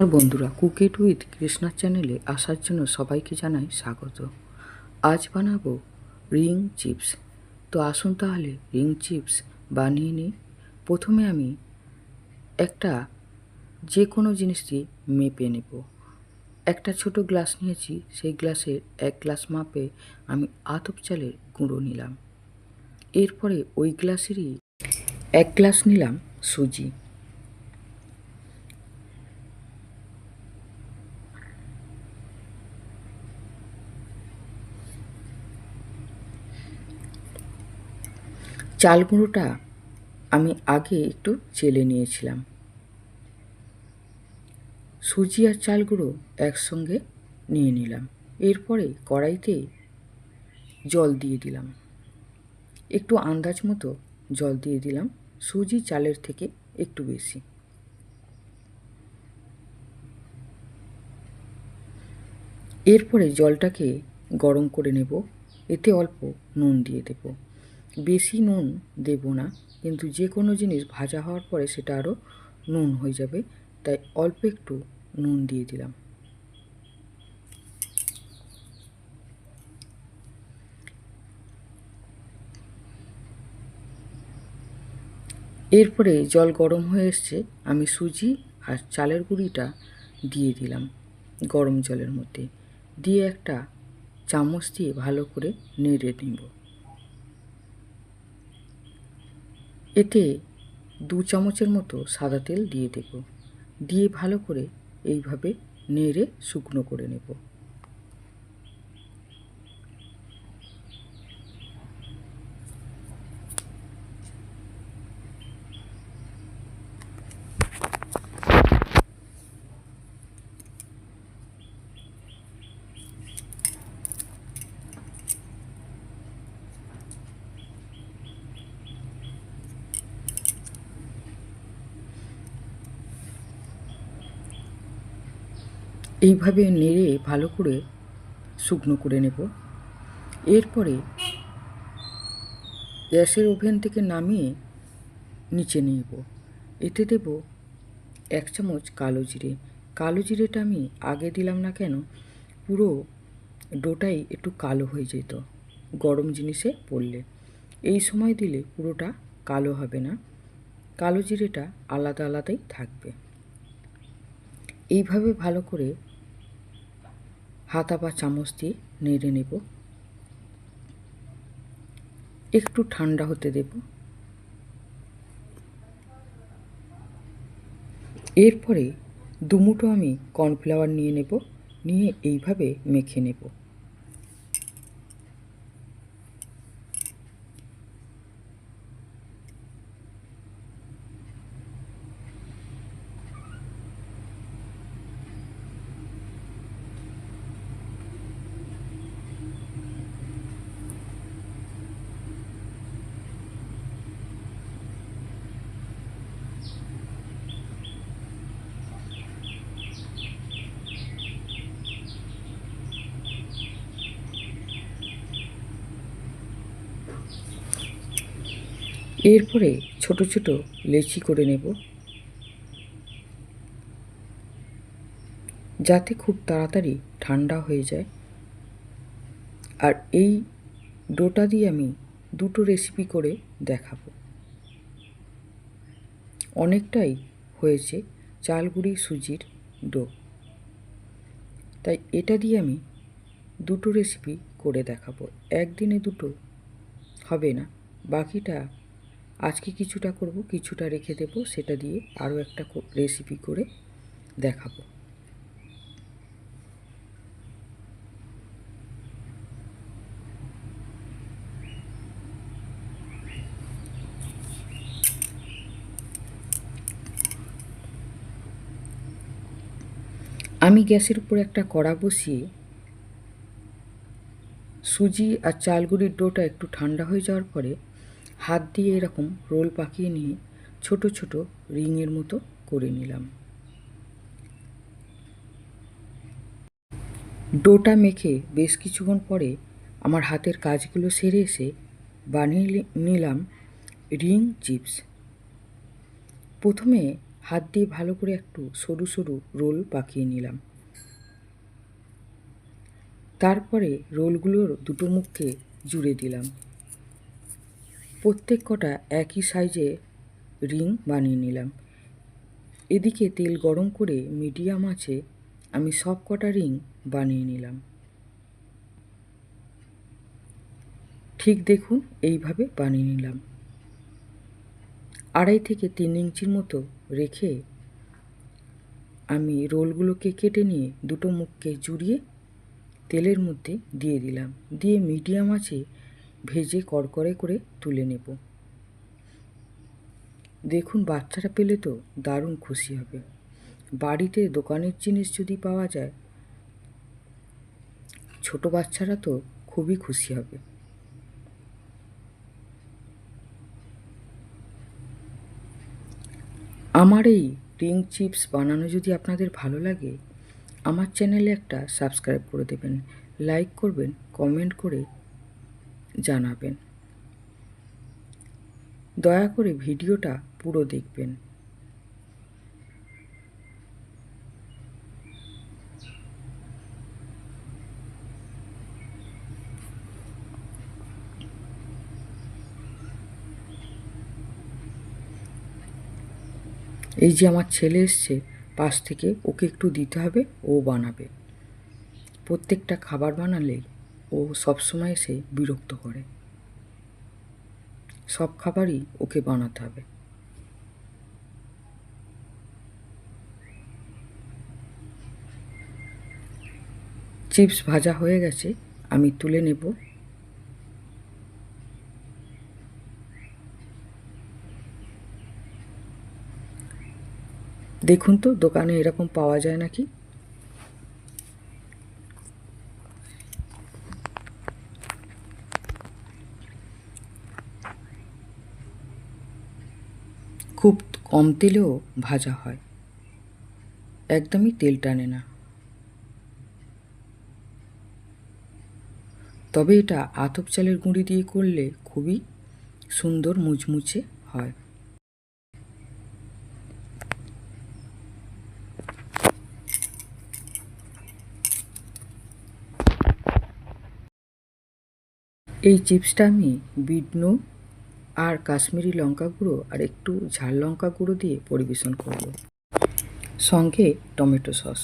আমার বন্ধুরা cook it with কৃষ্ণার চ্যানেলে আসার জন্য সবাইকে জানাই স্বাগত। আজ বানাবো রিং চিপস। তো আসুন তাহলে রিং চিপস বানিয়ে নিই। প্রথমে আমি একটা যে কোনো জিনিসটি মেপে নেব। একটা ছোট গ্লাস নিয়েছি, সেই গ্লাসের এক গ্লাস মাপে আমি আতপ চালের গুঁড়ো নিলাম। এরপরে ওই গ্লাসেরই এক গ্লাস নিলাম সুজি। চাল গুঁড়োটা আমি আগে একটু চেলে নিয়েছিলাম। সুজি আর চাল গুঁড়ো একসঙ্গে নিয়ে নিলাম। এরপরে কড়াইতে জল দিয়ে দিলাম। একটু আন্দাজ মতো জল দিয়ে দিলাম। সুজি চালের থেকে একটু বেশি। এরপরে জলটাকে গরম করে নেব। এতে অল্প নুন দিয়ে দেব। বেশি নুন দেব না, কিন্তু যে কোনো জিনিস ভাজা হওয়ার পরে সেটা আরও নুন হয়ে যাবে, তাই অল্প একটু নুন দিয়ে দিলাম। এরপরে জল গরম হয়ে এসছে, আমি সুজি আর চালের গুঁড়িটা দিয়ে দিলাম গরম জলের মধ্যে। দিয়ে একটা চামচ দিয়ে ভালো করে নেড়ে নিব। এতে দু চামচের মতো সাদা তেল দিয়ে দেব। দিয়ে ভালো করে এইভাবে নেড়ে শুকনো করে নেব। এইভাবে নেড়ে ভালো করে শুকনো করে নেব। এরপরে গ্যাসের ওভেন থেকে নামিয়ে নিচে নেব। এতে দেব এক চামচ কালো জিরে। কালো জিরেটা আমি আগে দিলাম না কেন, পুরো ডোটাই একটু কালো হয়ে যেত, গরম জিনিসে পড়লে। এই সময় দিলে পুরোটা কালো হবে না। কালো জিরেটা আলাদা আলাদাই থাকবে। এইভাবে ভালো করে হাতা বা চামচ দিয়ে নেড়ে নেব। একটু ঠান্ডা হতে দেব। এরপরে দুমুটো আমি কর্নফ্লাওয়ার নিয়ে নেব, নিয়ে এইভাবে মেখে নেব। এরপরে ছোট ছোট লেচি করে নেব। যাতে খুব তাড়াতাড়ি ঠান্ডা হয়ে যায়। আর এই ডোটা দিয়ে আমি দুটো রেসিপি করে দেখাবো। অনেকটাই হয়েছে চালগুড়ি সুজির ডো। তাই এটা দিয়ে আমি দুটো রেসিপি করে দেখাবো। একদিনে দুটো হবে না, বাকিটা আজকে কিছুটা করব, কিছুটা রেখে দেব, সেটা দিয়ে আরও একটা রেসিপি করে দেখাবো। আমি গ্যাসের উপর একটা কড়া বসিয়ে সুজি আর চালগুড়ির ডোটা একটু ঠান্ডা হয়ে যাওয়ার পরে হাত দিয়ে এরকম রোল পাকিয়ে নিয়ে ছোট ছোট রিংয়ের মতো করে নিলাম। ডোটা মেখে বেশ কিছুক্ষণ পরে আমার হাতের কাজগুলো সেরে এসে বানিয়ে নিলাম রিং চিপস। প্রথমে হাত দিয়ে ভালো করে একটু সরু সরু রোল পাকিয়ে নিলাম। তারপরে রোলগুলোর দুটো মুখকে জুড়ে দিলাম। প্রত্যেক কটা একই সাইজে রিং বানিয়ে নিলাম। এদিকে তেল গরম করে মিডিয়াম আছে, আমি সব কটা রিং বানিয়ে নিলাম। ঠিক দেখুন, এইভাবে বানিয়ে নিলাম। আড়াই থেকে তিন ইঞ্চির মতো রেখে আমি রোলগুলোকে কেটে নিয়ে দুটো মুখকে জুড়িয়ে তেলের মধ্যে দিয়ে দিলাম। দিয়ে মিডিয়াম আছে ভেজে কড়কড়ে করে তুলে নেব। দেখুন, বাচ্চারা পেলে তো দারুণ খুশি হবে। বাড়িতে দোকানের জিনিস যদি পাওয়া যায়, ছোট বাচ্চারা তো খুবই খুশি হবে। আমার এই রিং চিপস বানানো যদি আপনাদের ভালো লাগে, আমার চ্যানেলে একটা সাবস্ক্রাইব করে দেবেন। লাইক করবেন, কমেন্ট করে জানাবেন। দয়া করে ভিডিওটা পুরো দেখবেন। এই যে আমার ছেলে এসছে, পাশ থেকে ওকে একটু দিতে হবে, ও বানাবে। প্রত্যেকটা খাবার বানালেই ও সবসময় এসে বিরক্ত করে। সব খাবারই ওকে বানাতে হবে। চিপস ভাজা হয়ে গেছে, আমি তুলে নেব। দেখুন তো, দোকানে এরকম পাওয়া যায় নাকি? খুব কম তেলেও ভাজা হয়। একদমই তেল টানে না। তবে এটা আতপ চালের গুঁড়ি দিয়ে করলে খুবই সুন্দর মুচমুচে হয়। এই চিপসটা আমি বিট নুন আর কাশ্মীরি লঙ্কা গুঁড়ো আর একটু ঝাল লঙ্কা গুঁড়ো দিয়ে পরিবেশন করব। সঙ্গে টমেটো সস।